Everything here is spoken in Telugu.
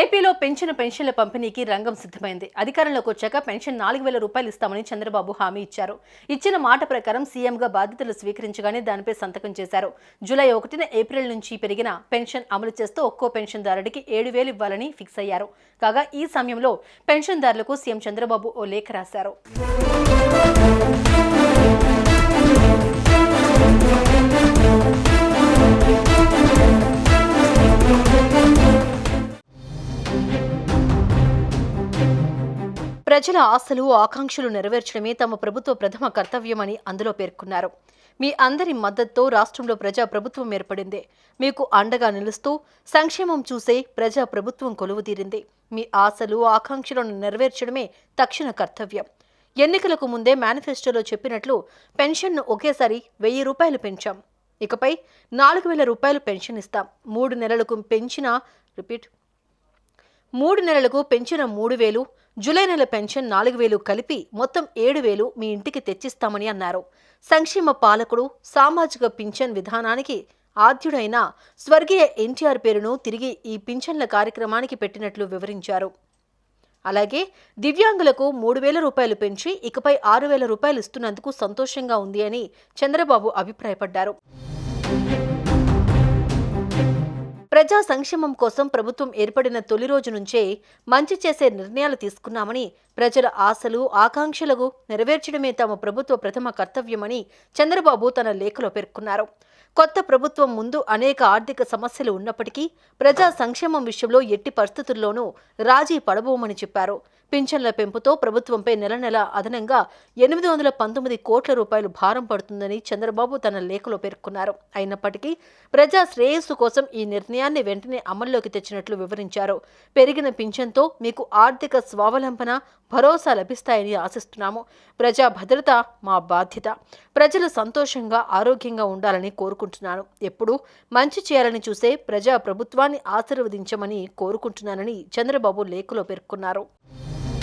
ఏపీలో పెంచిన పెన్షన్ల పంపిణీకి రంగం సిద్ధమైంది. అధికారంలోకి వచ్చాక పెన్షన్ నాలుగు వేల రూపాయలు ఇస్తామని చంద్రబాబు హామీ ఇచ్చారు. ఇచ్చిన మాట ప్రకారం సీఎంగా బాధ్యతలు స్వీకరించగానే దానిపై సంతకం చేశారు. జూలై ఒకటిన ఏప్రిల్ నుంచి పెరిగిన పెన్షన్ అమలు చేస్తూ ఒక్కో పెన్షన్దారుడికి ఏడు వేలు ఇవ్వాలని ఫిక్స్ అయ్యారు. కాగా ఈ సమయంలో పెన్షన్దారులకు సీఎం చంద్రబాబు ఓ లేఖ రాశారు. ప్రజల ఆశలు ఆకాంక్షలు నెరవేర్చడమే తమ ప్రభుత్వ ప్రథమ కర్తవ్యమని అందులో పేర్కొన్నారు. మీ అందరి మద్దతుతో రాష్ట్రంలో ప్రజా ప్రభుత్వం ఏర్పడింది. మీకు అండగా నిలుస్తూ సంక్షేమం చూసే ప్రజా ప్రభుత్వం మీ ఆశలు ఆకాంక్షలను నెరవేర్చడమే తక్షణ కర్తవ్యం. ఎన్నికలకు ముందే మేనిఫెస్టోలో చెప్పినట్లు పెన్షన్ను ఒకేసారి వెయ్యి రూపాయలు పెంచాం. ఇకపై నాలుగు వేల రూపాయలు పెన్షన్ ఇస్తాం. మూడు నెలలకు పెంచిన రిపీట్ మూడు నెలలకు పెంచిన మూడు వేలు జూలై నెల పెన్షన్ నాలుగు వేలు కలిపి మొత్తం ఏడు వేలు మీ ఇంటికి తెచ్చిస్తామని అన్నారు. సంక్షేమ పాలకుడు సామాజిక పింఛన్ విధానానికి ఆద్యుడైన స్వర్గీయ ఎన్టీఆర్ పేరును తిరిగి ఈ పింఛన్ల కార్యక్రమానికి పెట్టినట్లు వివరించారు. అలాగే దివ్యాంగులకు మూడు వేల రూపాయలు పెంచి ఇకపై ఆరు వేల రూపాయలు ఇస్తున్నందుకు సంతోషంగా ఉంది అని చంద్రబాబు అభిప్రాయపడ్డారు. ప్రజా సంక్షేమం కోసం ప్రభుత్వం ఏర్పడిన తొలి రోజు నుంచే మంచి చేసే నిర్ణయాలు తీసుకున్నామని ప్రజల ఆశలు ఆకాంక్షలకు నెరవేర్చడమే తమ ప్రభుత్వ ప్రథమ కర్తవ్యమని చంద్రబాబు తన లేఖలో పేర్కొన్నారు. కొత్త ప్రభుత్వం ముందు అనేక ఆర్థిక సమస్యలు ఉన్నప్పటికీ ప్రజా సంక్షేమం విషయంలో ఎట్టి పరిస్థితుల్లోనూ రాజీ పడబోమని చెప్పారు. పింఛన్ల పెంపుతో ప్రభుత్వంపై నెల నెల అదనంగా ఎనిమిది వందల పంతొమ్మిది కోట్ల రూపాయలు భారం పడుతుందని చంద్రబాబు తన లేఖలో పేర్కొన్నారు. అయినప్పటికీ ప్రజా శ్రేయస్సు కోసం ఈ నిర్ణయాన్ని వెంటనే అమల్లోకి తెచ్చినట్లు వివరించారు. పెరిగిన పింఛన్తో మీకు ఆర్థిక స్వావలంబన భరోసా లభిస్తాయని ఆశిస్తున్నాము. ప్రజా భద్రత మా బాధ్యత. ప్రజలు సంతోషంగా ఆరోగ్యంగా ఉండాలని కోరుకుంటున్నాను. ఎప్పుడూ మంచి చేయాలని చూసే ప్రజా ప్రభుత్వాన్ని ఆశీర్వదించమని కోరుకుంటున్నానని చంద్రబాబు లేఖలో పేర్కొన్నారు.